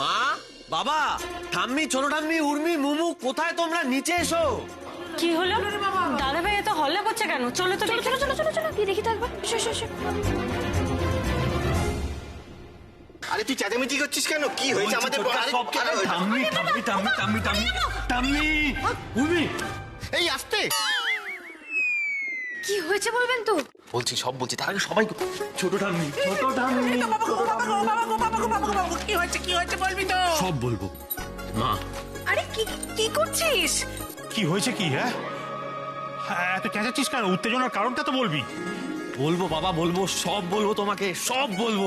মা? বাবা ঠাম্মি ছোট ঠাম্মি উর্মি মুমু কোথায় তোমরা? নিচে এসো। কি হলো? দাদা ভাই এত হল্লা করছে কেন? চলো তো চলো চলো চলো চলো চলো কি দেখি তো একবার। আরে তুই চেঁচামেচি করছিস কেন? কি হয়েছে আমাদের আরে, আরে, টাম্মি টাম্মি টাম্মি টাম্মি টাম্মি টাম্মি উর্মি! এই আসতে। কি হয়েছে বলবেন তো? বলছি সব বলছি। তার আগে সবাই ছোট ঠাম্মি ছোট ঠাম্মি কি হয়েছে কি হয়েছে বলবি তো? সব বলব। মা। আরে কি কি করছিস? কি হয়েছে কি হ্যাঁ? হ্যাঁ এত চেঁচাচ্ছিস কেন? উত্তেজনার কারণটা তো বলবি। বলব বাবা বলব সব বলব তোমাকে সব বলব।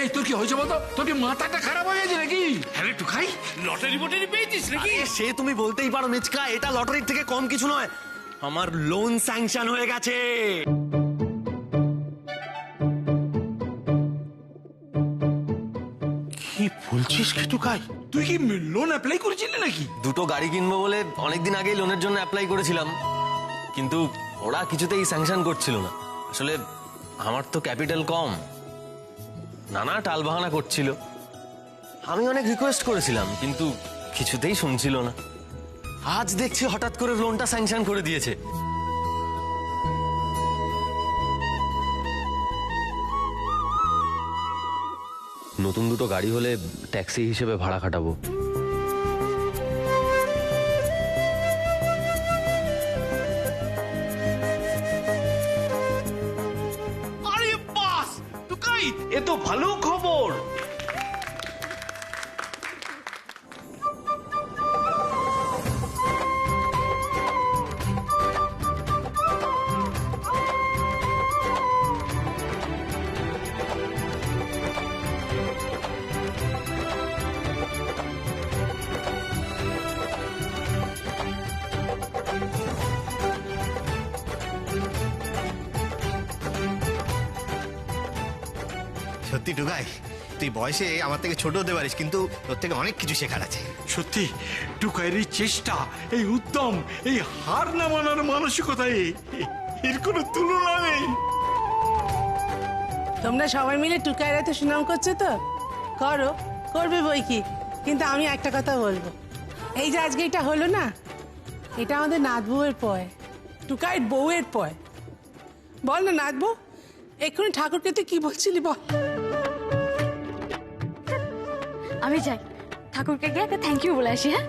এই তোর কি হয়েছে বলতো? তোর কি মাথাটা খারাপ হয়ে গেছে নাকি? হ্যাঁ একটু খাই। লটারি বটারি পেয়েছিস নাকি? সে তুমি বলতেই পারো মিচকা। এটা লটারির থেকে কম কিছু নয়। আমার লোন স্যাংশন হয়ে গেছে। কি বলছিস কি টুকাই তুই কি লোন অ্যাপ্লাই করেছিলি নাকি? দুটো গাড়ি কিনবো বলে অনেকদিন আগেই লোনের জন্য অ্যাপ্লাই করেছিলাম। কিন্তু ওরা কিছুতেই স্যাংশন করছিল না। আসলে আমার তো ক্যাপিটাল কম। নানা টালবাহানা করছিল। আমি অনেক রিকোয়েস্ট করেছিলাম কিন্তু কিছুতেই শুনছিল না। আজ দেখছি হঠাৎ করে লোনটা স্যাংশন করে দিয়েছে। নতুন দুটো গাড়ি হলে ট্যাক্সি হিসেবে ভাড়া খাটাবো। সত্যি টুকাই তুই বয়সে আমার থেকে ছোট হতে পারিস কিন্তু তোর থেকে অনেক কিছু শেখার আছে। সত্যি টুকাইয়ের এই চেষ্টা এই উদ্যম এই হার না মানার মানসিকতায় এর কোনো তুলনা নেই। তোমরা সবাই মিলে টুকাইরা তো সুনাম করছ তো? করো করবে বই কি? কিন্তু আমি একটা কথা বলব। এই যে আজকে এটা হলো না এটা আমাদের বউয়ের পয় টুকাইয়ের বউয়ের পয়। বল না বউ এক্ষুনি ঠাকুরকে তুই কি বলছিলি বল? আমি যাই। ঠাকুরকে গিয়ে একটা থ্যাংক ইউ বলে আসি হ্যাঁ?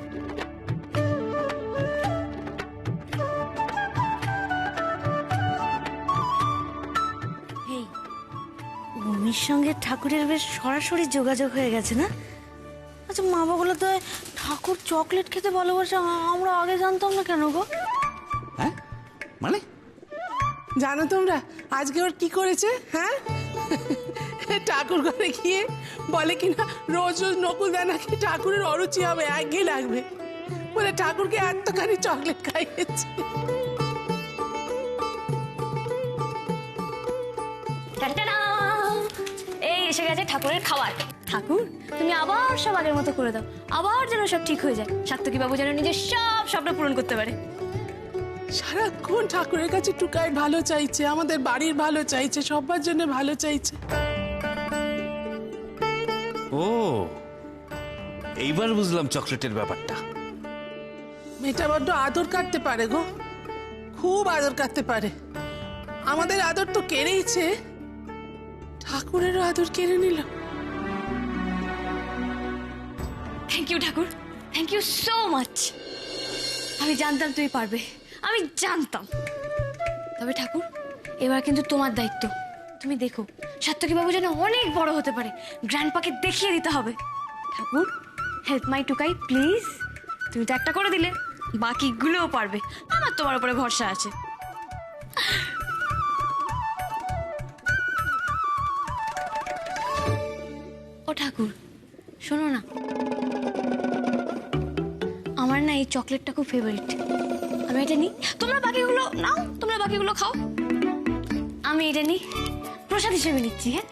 এই সঙ্গে ঠাকুরের বেশ সরাসরি যোগাযোগ হয়ে গেছে না? আচ্ছা মা বাবা বলে তো ঠাকুর চকলেট খেতে ভালোবাসে আমরা আগে জানতাম না কেন গো? হ্যাঁ? মানে? জানো তোমরা আজকে ওর কি করেছে হ্যাঁ? ঠাকুর ঘরে গিয়ে বলে কিনা রোজ রোজ নকুল দেয় নাকি ঠাকুরের অরুচি হবে একঘেয়ে লাগবে। বলে ঠাকুরকে এতখানি চকলেট খাইয়েছে। এই এসে গেছে ঠাকুরের খাবার। ঠাকুর তুমি আবার সব আগের মতো করে দাও। আবার যেন সব ঠিক হয়ে যায়। সাত্তকী বাবু যেন নিজের সব স্বপ্ন পূরণ করতে পারে। সারাক্ষণ ঠাকুরের কাছে টুকাই ভালো চাইছে আমাদের বাড়ির ভালো চাইছে সবার জন্য ভালো চাইছে। ও এইবার বুঝলাম চকলেটের ব্যাপারটা। মেয়েটা বড্ড আদর কাটতে পারে গো খুব আদর কাটতে পারে। আমাদের আদর তো কেড়েইছে ঠাকুরেরও আদর কেড়ে নিল। থ্যাংক ইউ ঠাকুর। থ্যাংক ইউ সো মাচ আমি জানতাম তুমি পারবে আমি জানতাম। তবে ঠাকুর এবার কিন্তু তোমার দায়িত্ব। তুমি দেখো বাবু যেন অনেক বড় হতে পারে। গ্র্যান্ড পাকে দেখিয়ে দিতে হবে। ঠাকুর হেল্প মাই টুকাই প্লিজ তুমি তো একটা করে দিলে, বাকিগুলোও পারবে। আমার তোমার উপরে ভরসা আছে। ও ঠাকুর, শোনো না। আমার না এই চকলেটটা খুব ফেভারিট আমি এটা নিই। তোমরা বাকিগুলো নাও, তোমরা বাকিগুলো খাও। আমি এটা নিই। প্রসাদ হিসেবে নিচ্ছি হ্যাঁ?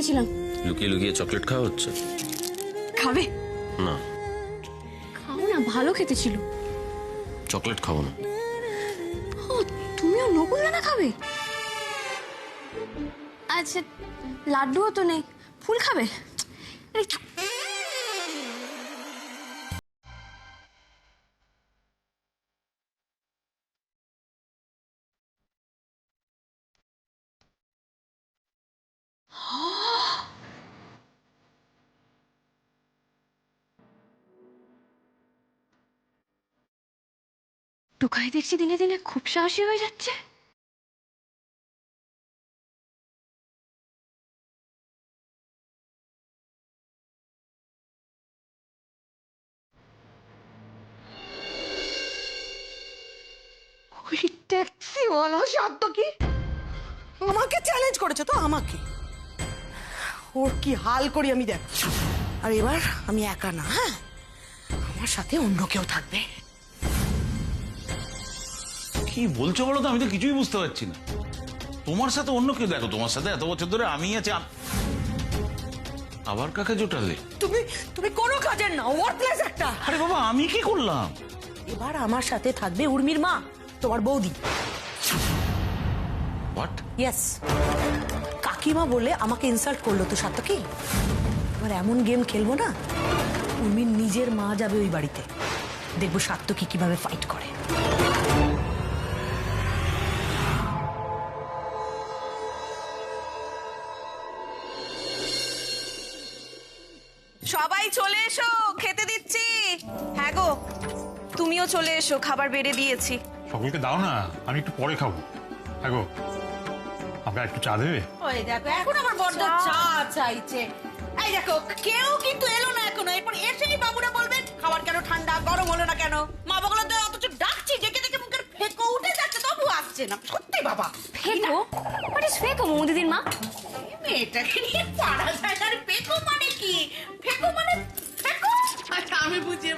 গেছিলাম লুকিয়ে লুকিয়ে চকলেট খাওয়া হচ্ছে? খাবে? না। খাও না ভালো খেতে ছিল। চকলেট খাব না। ও তুমিও নকুল দানা খাবে? আচ্ছা লাড্ডুও তো নেই। ফুল খাবে? টুকাই দেখছি দিনে দিনে খুব সাহসী হয়ে যাচ্ছে। কি? আমাকে চ্যালেঞ্জ করেছে তো আমাকে। ওর কি হাল করি আমি আর এবার আমি একা না হ্যাঁ? আমার সাথে অন্য কেউ থাকবে। কি বলছো বলো তো? আমি তো কিছুই বুঝতে পারছি না। তোমার সাথে অন্য কেউ দেখো তোমার সাথে এত বছর ধরে আমি আছি। আবার কাকে জোটালে? তুমি তুমি কোনো কাজের না ওয়ার্কলেস একটা। আরে বাবা আমি কি করলাম? এবার আমার সাথে থাকবে উর্মির মা তোমার বৌদি। হোয়াট ইয়েস কাকিমা বলে আমাকে ইনসাল্ট করল তো সাথে কি? এবার এমন গেম খেলব না উর্মির নিজের মা যাবে ওই বাড়িতে। দেখব সাত্তকি কীভাবে ফাইট করে। সবাই চলে এসো খেতে দিচ্ছি। হ্যাঁ গো তুমিও চলে এসো খাবার বেড়ে দিয়েছি। সকলকে দাও না আমি একটু পরে খাব। হ্যাঁ গো আমাকে একটু চা দেবে? ওই দেখো এখন আমার বড্ড চা। চাইছে। এই দেখো কেউ কিন্তু এলো না এখনও। এরপর এসেই বাবুরা বলবেন খাবার কেন ঠান্ডা গরম হলো না কেন? মা বাবাগুলো তো অথচ ডাকছি ডেকে ডেকে মুখের ফেকো উঠে যাচ্ছে তবু আসছে না। সত্যি বাবা। ফেকো? হোয়াট ইজ ফেকো মৌদিদির মা? মেয়েটাকে নিয়ে পারা যায়। আর ফেকো মানে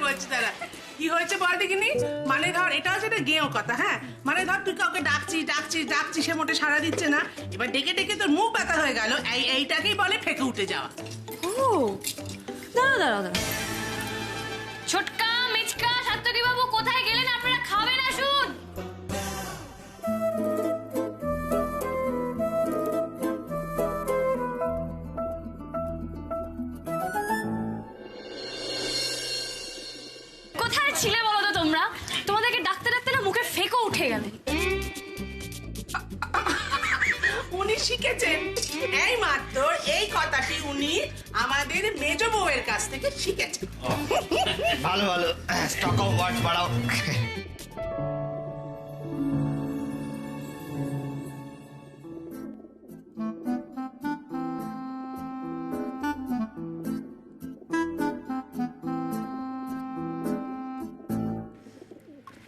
বলছি দাদা। কি হয়েছে বল দেখিনি? মানে ধর এটা হচ্ছে একটা গেঁয়ো কথা হ্যাঁ? মানে ধর তুই কাউকে ডাকছিস ডাকছিস ডাকছিস সে মোটে সারা দিচ্ছে না। এবার ডেকে ডেকে তোর মুখ ব্যথা হয়ে গেল এই এইটাকেই বলে ফেঁকে উঠে যাওয়া। ও দাঁড়া দাঁড়া দাঁড়া ছোটকা মিচকা সাত্তকি বাবু কোথায় গেলেন? আপনারা খাবেন উনি শিখেছেন। এই মাত্র এই কথাটি উনি আমাদের মেজ বউয়ের কাছ থেকে শিখেছেন। ভালো ভালো। স্টক অফ ওয়ার্ডস বাড়াও।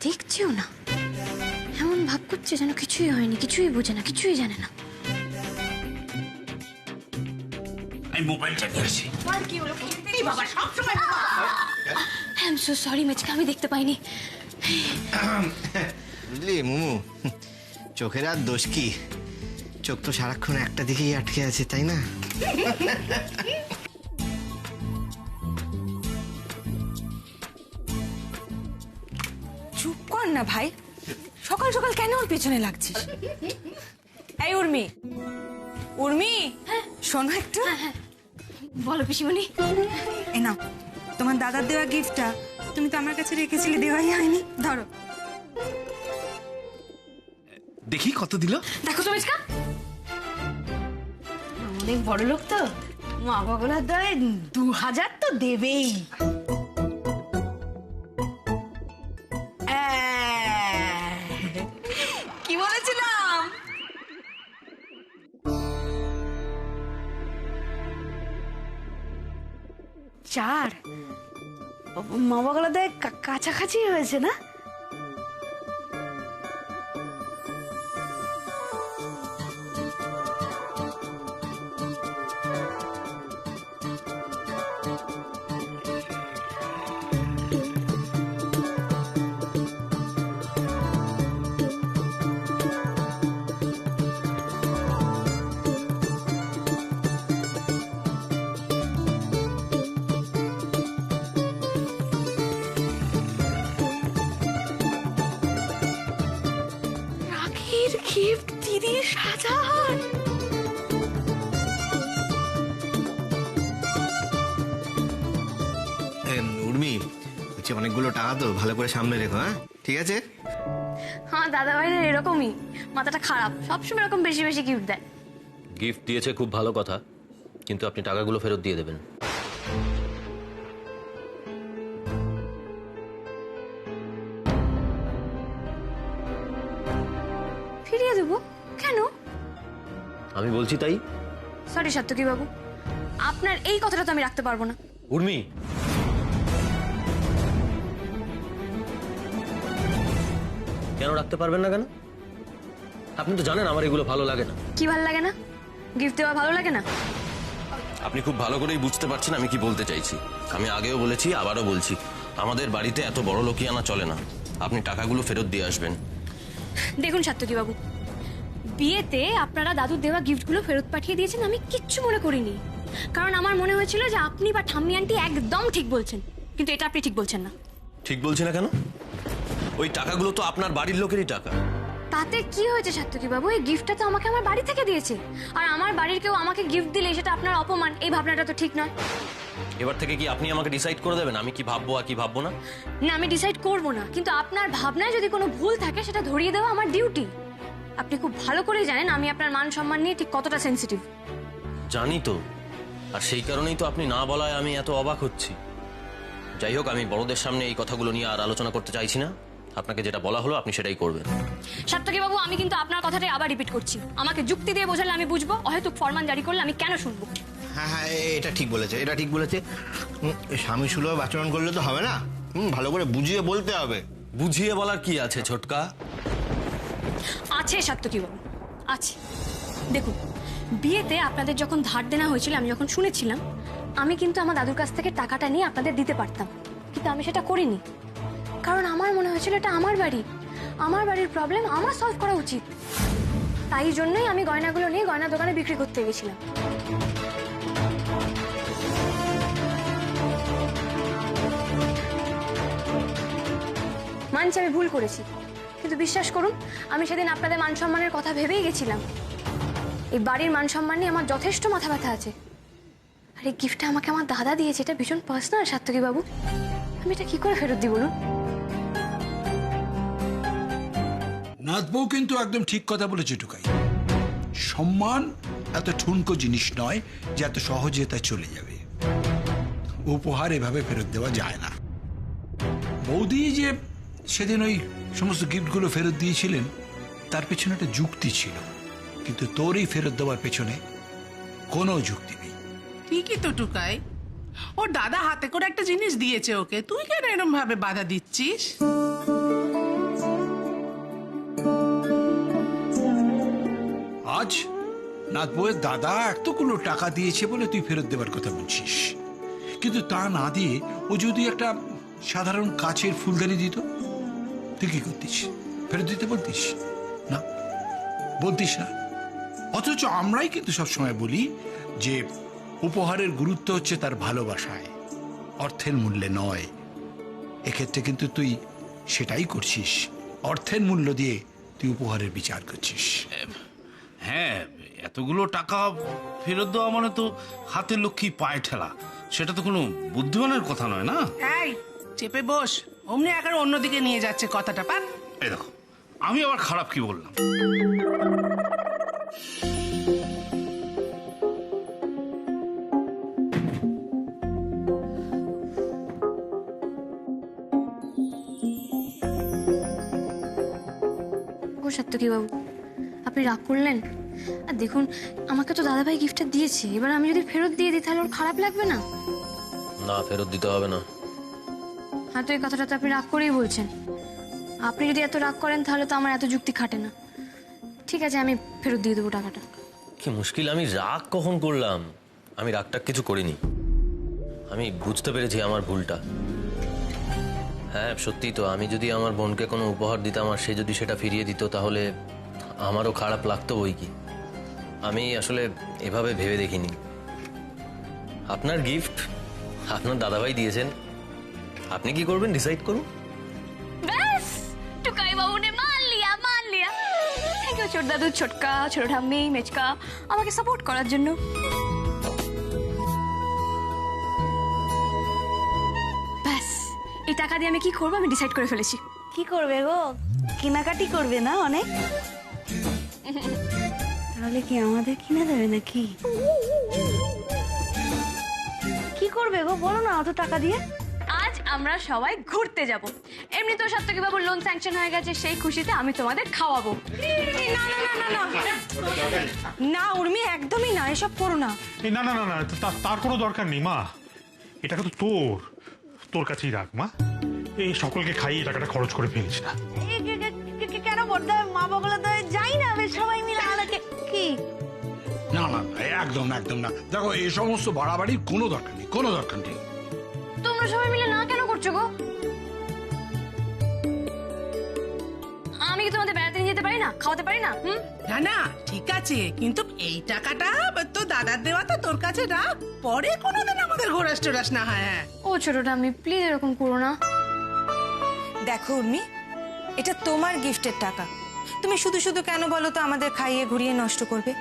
দেখছেও না। এমন ভাব করছে যেন কিছুই হয়নি কিছুই বোঝে না কিছুই জানে না। মোবাইলটা নিয়ে আসি বাবা সবসময় বাবা আই এম সো সরি মেচকা আমি দেখতে পাইনি। বুঝলি মুমু? চোখের আর দোষ কি? চোখ তো সারাক্ষণ একটা দিকেই আটকে আছে তাই না? চুপ কর না ভাই। সকাল সকাল কেন ওর পিছনে লাগছিস? এই উর্মি। উর্মি শোনো একটু। বলো পিসিমণি। এ নাও তোমার দাদার দেওয়া গিফটটা তুমি তো আমার কাছে রেখেছিলে দেওয়াই হয়নি। ধরো। দেখি কত দিল। দেখো তো মেচকা অনেক বড় লোক তো মা বাবলার দয়ে দু হাজার তো দেবেই। চার? মা বাংলাতে কাছাকাছি হয়েছে দয়ে কি সাজান। উর্মি হচ্ছে অনেকগুলো টাকা তো ভালো করে সামনে রেখো হ্যাঁ? ঠিক আছে? হ্যাঁ দাদা ভাই এরকমই। মাথাটা খারাপ সবসময় এরকম বেশি বেশি গিফট দেয়। গিফট দিয়েছে খুব ভালো কথা কিন্তু আপনি টাকাগুলো ফেরত দিয়ে দেবেন। আমি বলছি তাই? সরি সাত্তকী বাবু। আপনার এই কথাটা তো আমি রাখতে পারব না। উর্মি! কেন রাখতে পারবেন না কেন? আপনি তো জানেন আমার এগুলো ভালো লাগে না। কি ভালো লাগে না? গিফট দেওয়া ভালো লাগে না? আপনি খুব ভালো করেই বুঝতে পারছেন আমি কি বলতে চাইছি। আমি আগেও বলেছি আবারও বলছি আমাদের বাড়িতে এত বড় লোকই আনা চলে না। আপনি টাকাগুলো ফেরত দিয়ে আসবেন। দেখুন সাত্তকী বাবু বিয়েতে আপনারা দাদুর দেওয়া গিফটগুলো ফেরত পাঠিয়ে দিয়েছেন আমি কিচ্ছু মনে করিনি। কারণ আমার মনে হয়েছিল যে আপনি বা ঠাম্মি আন্টি একদম ঠিক বলছেন কিন্তু এটা আপনি ঠিক বলছেন না। ঠিক বলছি না কেন? ওই টাকাগুলো তো আপনার বাড়ির লোকেরই টাকা। তাতে কি হয়েছে সাত্তকী বাবু? এই গিফটটা তো আমাকে আমার বাড়ি থেকে দিয়েছে। আর আমার বাড়ির কেউ আমাকে গিফট দিলে সেটা আপনার অপমান এই ভাবনাটা তো ঠিক নয়। এবার থেকে কি আপনি আমাকে ডিসাইড করে দেবেন? আমি কি ভাববো আর কি ভাববো না? না আমি ডিসাইড করব না। কিন্তু আপনার ভাবনায় যদি কোনো ভুল থাকে সেটা ধরিয়ে দেওয়া আমার ডিউটি আপনি খুব ভালো করেই জানেন আমি আপনার মান সম্মান নিয়ে ঠিক কতটা সেনসিটিভ জানি তো। আর সেই কারণেই তো আপনি না বলায় আমি এত অবাক হচ্ছি। যাই হোক আমি বড়দের সামনে এই কথাগুলো নিয়ে আর আলোচনা করতে চাইছি না। আপনাকে যেটা বলা হলো আপনি সেটাই করবেন। সাত্তকী বাবু আমি কিন্তু আপনার কথাটাই আবার রিপিট করছি। আমাকে যুক্তি দিয়ে বোঝালে আমি বুঝব হয়তো ফরমান জারি করলে আমি কেন শুনব? হ্যাঁ হ্যাঁ এ- এটা ঠিক বলেছে এটা ঠিক বলেছে। স্বামী সুলভ আচরণ করলে তো হবে না। হুম ভালো করে বুঝিয়ে বলতে হবে। বুঝিয়ে বলার কি আছে ছোটকা? আছে সাত্তকী বাবু আছে। দেখুন, বিয়েতে আপনাদের যখন ধার দেনা হয়েছিল, আমি যখন শুনেছিলাম, আমি কিন্তু আমার দাদুর কাছ থেকে টাকাটা নিয়ে আপনাদের দিতে পারতাম। কিন্তু আমি সেটা করিনি। কারণ আমার মনে হয়েছিল এটা আমার বাড়ি। আমার বাড়ির প্রবলেম আমার সলভ করা উচিত। তাই জন্যই আমি গয়নাগুলো নিয়ে গয়না দোকানে বিক্রি করতে গেছিলাম। মানছি আমি ভুল করেছি। কিন্তু বিশ্বাস করুন, আমি সেদিন আপনাদের মান সম্মানের কথা ভেবেই গেছিলাম। এই বাড়ির মান সম্মান নিয়ে আমার যথেষ্ট মাথা ব্যথা আছে। আর এই গিফটটা আমাকে আমার দাদা দিয়েছে, এটা ভীষণ পার্সোনাল সাত্তকী বাবু আমি এটা কি করে ফেরত দিই বলুন নাথবউ কিন্তু একদম ঠিক কথা বলেছে, টুকাই। সম্মান এত ঠুনকো জিনিস নয় যে এত সহজে তা চলে যাবে। উপহার এভাবে ফেরত দেওয়া যায় না। বৌদি যে সেদিন ওই সমস্ত গিফটগুলো ফেরত দিয়েছিলেন তার পেছনে একটা যুক্তি ছিল। কিন্তু তোরই ফেরত দেওয়ার পেছনে কোনো যুক্তি নেই। ঠিকই তো টুকাই। ওর দাদা হাতে করে একটা জিনিস দিয়েছে ওকে। তুই কেন এরম ভাবে বাধা দিচ্ছিস? আজ নাথ বউয়ের দাদা এতগুলো টাকা দিয়েছে বলে তুই ফেরত দেওয়ার কথা বলছিস। কিন্তু তা না দিয়ে ও যদি একটা সাধারণ কাচের ফুলদানি দিত? তুই কি করতিস? ফেরত দিতে বলতিস? না বলতিস না। অথচ আমরাই কিন্তু সবসময় বলি যে উপহারের গুরুত্ব হচ্ছে তার ভালোবাসায়। অর্থের মূল্যে নয়। এক্ষেত্রে কিন্তু তুই সেটাই করছিস। অর্থের মূল্য দিয়ে তুই উপহারের বিচার করছিস। হ্যাঁ এতগুলো টাকা ফেরত দেওয়া মানে তো হাতের লক্ষ্মী পায়ে ঠেলা। সেটা তো কোনো বুদ্ধিমানের কথা নয় না? এই চেপে বস। অমনি একার অন্যদিকে নিয়ে যাচ্ছে কথাটা পান এই দেখো আমি আবার খারাপ কি বললাম? ও সাত্তকী বাবু আপনি রাগ করলেন? আর দেখুন আমাকে তো দাদাভাই গিফটটা দিয়েছে এবার আমি যদি ফেরত দিয়ে দিই তাহলে ওর খারাপ লাগবে না? না ফেরত দিতে হবে না। হয়তো এই কথাটা তো আপনি রাগ করেই বলছেন। আপনি যদি এত রাগ করেন, তাহলে তো আমার এত যুক্তি খাটে না। ঠিক আছে, আমি ফেরত দিয়ে দেবো টাকাটা। কি মুশকিল, আমি রাগ কখন করলাম? আমি রাগটা কিছু করিনি। আমি বুঝতে পেরেছি আমার ভুলটা। হ্যাঁ সত্যি তো, আমি যদি আমার বোনকে কোনো উপহার দিতাম আর সে যদি সেটা ফিরিয়ে দিত, তাহলে আমারও খারাপ লাগতো বই কি। আমি আসলে এভাবে ভেবে দেখিনি। আপনার গিফট আপনার দাদাভাই দিয়েছেন। আপনি কি করবেন? ডিসাইড করুন। ব্যাস! টুকাই বাবু ने মান লিয়া মান লিয়া। থ্যাংক ইউ ছোট দাদু ছোটকা ছোট ঠাম্মি মেচকা আমাকে সাপোর্ট করার জন্য। ব্যাস এই টাকা দিয়ে আমি কি করব আমি ডিসাইড করে ফেলেছি। কি করবে গো? কেনাকাটি করবে না অনেক? তাহলে কি আমাদের কিনে দেবে নাকি? কি করবে গো? বলো না অত টাকা দিয়ে। আমরা সবাই ঘুরতে যাব। এমনি তো সাত্তকি বাবুর লোন স্যাংশন হয়ে গেছে সেই খুশিতে আমি তোমাদের খাওয়াবো। না না না না না। না উর্মি একদমই না এসব করো না। এই না না না না তা- তার কোনো দরকার নেই মা। এটাকে তো তোর। তোর কাছেই রাখ মা। এই সকলকে খাইয়ে টাকাটা খরচ করে ফেলিস না। এ, কে- কে- কে- কে- কেন বড়দা মা বাবলা তো যাই না বেশ সবাই মিলে আলাকে কি? না না না, একদম না একদম না। দেখো এই সমস্ত বাড়াবাড়ির কোনো দরকার নেই কোনো দরকার নেই। তোমরা সবাই মিলে না কেন করছ গো? আমি কি তোমাদের বেড়াতে নিয়ে যেতে পারি না? খাওয়াতে পারি না? হুম? না না ঠিক আছে কিন্তু এই টাকাটা তো দাদার দেওয়া তো তোর কাছে রাখ। পরে কোনোদিন আমাদের ঘোরাস টোরাস না হয় হ্যাঁ। ও ছোটটা আমি প্লিজ এরকম করো না। দেখো উর্মি এটা তোমার গিফটের টাকা। তুমি শুধু শুধু কেন বলো তো আমাদের খাইয়ে ঘুরিয়ে নষ্ট করবে?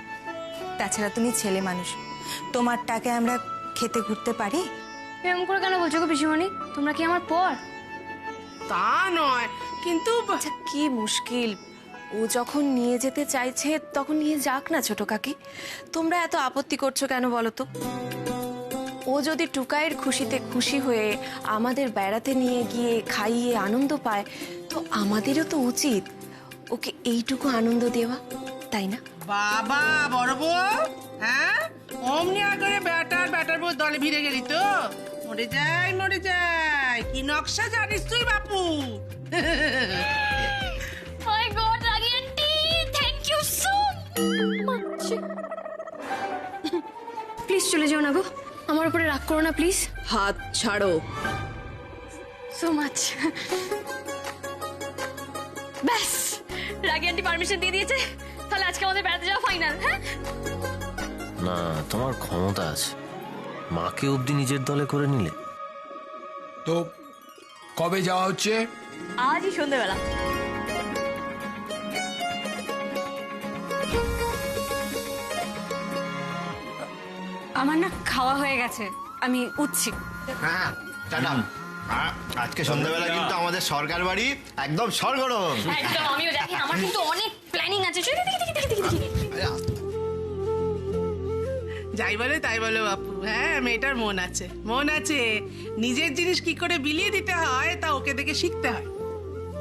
তাছাড়া তুমি ছেলে মানুষ। তোমার টাকায় আমরা খেতে ঘুরতে পারি? এরকম করে কেন বলছো গো পিসিমণি? তোমরা কি আমার পর? তা নয় কিন্তু আচ্ছা কি মুশকিল। ও যখন নিয়ে যেতে চাইছে তখন নিয়ে যাক না ছোট কাকি। তোমরা এত আপত্তি করছ কেন বলো তো? ও যদি টুকাইয়ের খুশিতে খুশি হয়ে আমাদের বেড়াতে নিয়ে গিয়ে খাইয়ে আনন্দ পায় তো আমাদেরও তো উচিত। ওকে এইটুকু আনন্দ দেওয়া তাই না? বাবা বড় বউ হ্যাঁ? অমনি করে ব্যাটার ব্যাটার বউ দলে ভিড়ে গেলি তো? মরে যাই মরে যাই কি নকশা জানিস তুই বাপু? My god ragi aunty thank you so much please চলে যেও না গো। আমার উপরে রাগ করো না প্লিজ হাত ছাড়ো। সো মাচ ব্যাস রাগি আন্টি পারমিশন দিয়ে দিয়েছে। তাহলে আজকে আমাদের বেড়াতে যাওয়া ফাইনাল হ্যাঁ? না তোমার ক্ষমতা আছে। মাকে অবধি নিজের দলে করে নিলে তো কবে যাওয়া হচ্ছে আজই সন্ধ্যেবেলা আমার না খাওয়া হয়ে গেছে আমি উঠছি হ্যাঁ টাটা আজকে সন্ধ্যাবেলা কিন্তু আমাদের সরকার বাড়ি একদম সরগরম একদম আমিও দেখি আমার কিন্তু অনেক প্ল্যানিং আছে চল, দেখি দেখি দেখি দেখি দেখি যাই বলে তাই বলো বাপু হ্যাঁ মেয়েটার মন আছে মন আছে নিজের জিনিস কি করে বিলিয়ে দিতে হয় তা ওকে দেখে শিখতে হয়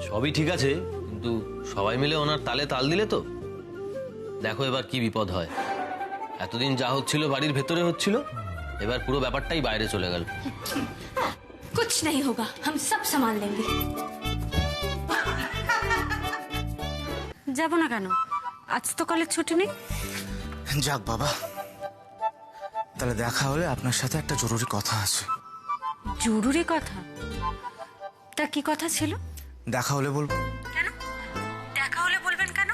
সবই ঠিক আছে কিন্তু সবাই মিলে ওনার তালে তাল দিলে তো দেখো এবার কি বিপদ হয় এতদিন যা হচ্ছিল বাড়ির ভেতরে হচ্ছিল এবার পুরো ব্যাপারটাই বাইরে চলে গেল कुछ नहीं होगा हम सब संभाल लेंगे যাব না কেন আজ তো কলেজ ছুটি নেই যাক বাবা তাহলে দেখা হলে আপনার সাথে একটা জরুরি কথা আছে। জরুরি কথা? তা কি কথা ছিল? দেখা হলে বলব। কেন? দেখা হলে বলবেন কেন?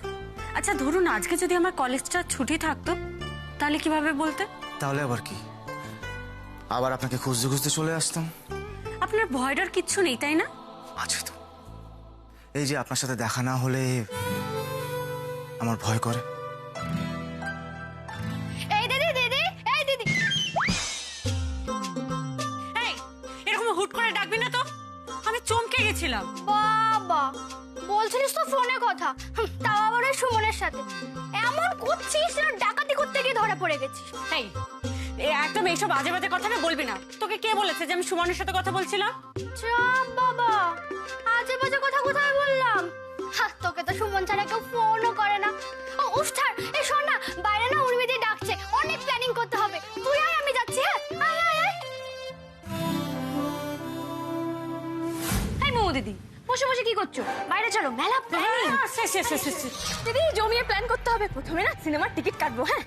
আচ্ছা ধরুন আজকে যদি আমার কলেজটা ছুটি থাকতো তাহলে কীভাবে বলতে? তাহলে আবার কি? আবার আপনাকে খুঁজতে খুঁজতে চলে আসতাম। আপনার ভয়ডার কিচ্ছু নেই তাই না? আছে তো। এই যে আপনার সাথে দেখা না হলে আমার ভয় করে। গেছিলাম বাবা বলছিলিস তো ফোনে কথা। তাও আবার ওই সুমনের সাথে। এমন করছিস যেন ডাকাতি করতে গিয়ে ধরা পড়ে গেছিস। এই এ, একদম এইসব বাজে বাজে কথা না বলবি না। তোকে কে বলেছে যে আমি সুমনের সাথে কথা বলছিলাম? চাপ বাবা আজে বাজে কথা কোথায় বললাম? হা, তোকে তো সুমন ছাড়া কেউ ফোনও করে না। ও উফ ছাড় বসে বসে কি করছ? বাইরে চলো মেলা প্ল্যানিং দিদি জমিয়ে প্ল্যান করতে হবে। প্রথমে না সিনেমার টিকিট কাটবো হ্যাঁ?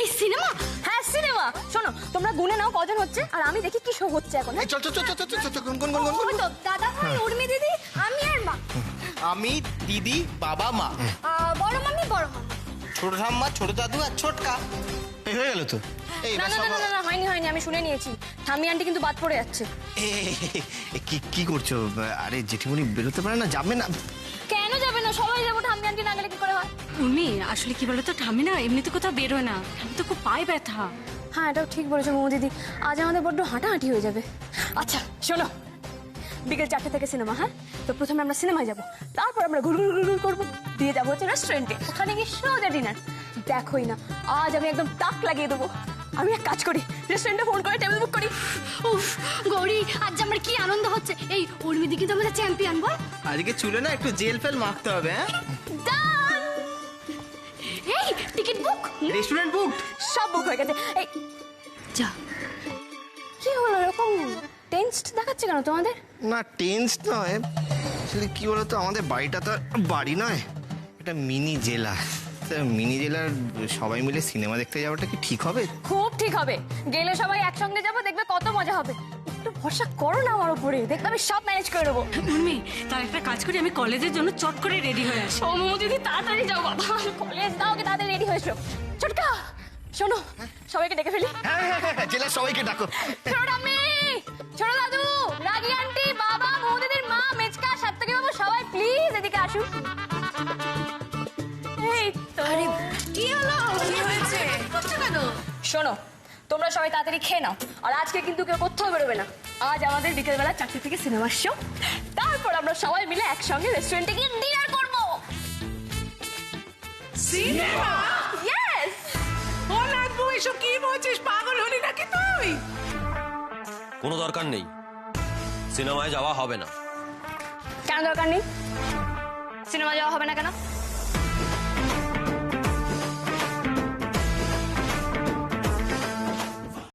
এই সিনেমা? হ্যাঁ সিনেমা। শোনো তোমরা গুনে নাও কজন হচ্ছে আর আমি দেখি কি শো হচ্ছে এখন হ্যাঁ? চল চল চল চল চল চল চল কোন কোন কোন কোন তো দাদা ভাই উর্মি দিদি আমি আর মা। আমি দিদি বাবা মা। বড় মামি বড় মামি ছোট ঠাম্মা ছোট দাদু আর ছোটকা। এই হয়ে গেল তো? এই না না না না, না হয়নি হয়নি আমি শুনে নিয়েছি। ঠাম্মি আন্টি কিন্তু বাদ পড়ে যাচ্ছে। কি কি করছ? আরে বেরোতে পারে না যাবে না। কেন যাবে না? সবাই যাব ঠাম্মি আন্টি না গেলে কি করে হয়? উর্মি আসলে কি বলতো না এমনিতে কোথাও বেরোয় না। তো খুব পায়ে ব্যথা। হ্যাঁ এটাও ঠিক বলেছ মৌ দিদি। আজ আমাদের বড্ড হাঁটাহাঁটি হয়ে যাবে। আচ্ছা শোনো। বিকেল চারটে থেকে সিনেমা হ্যাঁ? তো প্রথমে আমরা সিনেমায় যাব। তারপর আমরা ঘুর ঘুর ঘুর ঘুর করব। দিয়ে যাব হচ্ছে রেস্টুরেন্টে ওখানে গিয়ে সোজা ডিনার দেখোই না। আজ আমি একদম তাক লাগিয়ে দেবো। আমি এক কাজ করি রেস্টুরেন্টে ফোন করে টেবিল বুক করি। উফ গৌরী আজ আমার কি আনন্দ হচ্ছে। এই উর্মিদি কিন্তু আমাদের চ্যাম্পিয়ন বল। আজকে চুলে না একটু জেল ফেল মাখতে হবে হ্যাঁ? ডান এই টিকিট বুক রেস্টুরেন্ট বুক সব বুক হয়ে গেছে। এই যা। কি হলো? এরকম টেন্সড দেখাচ্ছে কেন তোমাদের? না টেন্স নয়। আসলে কি বলতো আমাদের বাড়িটা তো আর বাড়ি নয় এটা মিনি জেলা। তা মিনি জেলার সবাই মিলে সিনেমা দেখতে যাওয়াটা কি ঠিক হবে? খুব ঠিক হবে। গেলে সবাই একসঙ্গে যাব দেখবে কত মজা হবে। একটু ভরসা করো না আমার উপরে দেখবে আমি সব ম্যানেজ করে দেবো। উর্মি তার একটা কাজ করি আমি কলেজের জন্য চট করে রেডি হয়ে আসি। সোমু দিদি তাড়াতাড়ি যাও বাবা কলেজ দাও কে তাড়াতাড়ি রেডি হয়েছো ছোটকা শোনো সবাইকে ডেকে ফেলি। হ্যাঁ হ্যাঁ হ্যাঁ জেলার সবাইকে ডাকো। ছোট আমি ছোট দাদু রাগি আন্টি বাবা বৌদিদির মা মেচকা সাত্তকি বাবু সবাই প্লিজ এদিকে আসুন। তো কি হলো? কি হয়েছে? করছ কেন? শোনো তোমরা সবাই তাড়াতাড়ি খেয়ে নাও। আর আজকে কিন্তু কেউ কোথাও বেরোবে না। আজ আমাদের বিকেলবেলা চারটে থেকে সিনেমার শো তারপর আমরা সবাই মিলে একসঙ্গে রেস্টুরেন্টে গিয়ে ডিনার করব। সিনেমা ইয়েস ও নাচবো এসব কি বলছিস? পাগল হলি নাকি তুই? কোনো দরকার নেই। সিনেমায় যাওয়া হবে না। কেন দরকার নেই? সিনেমা যাওয়া হবে না কেন?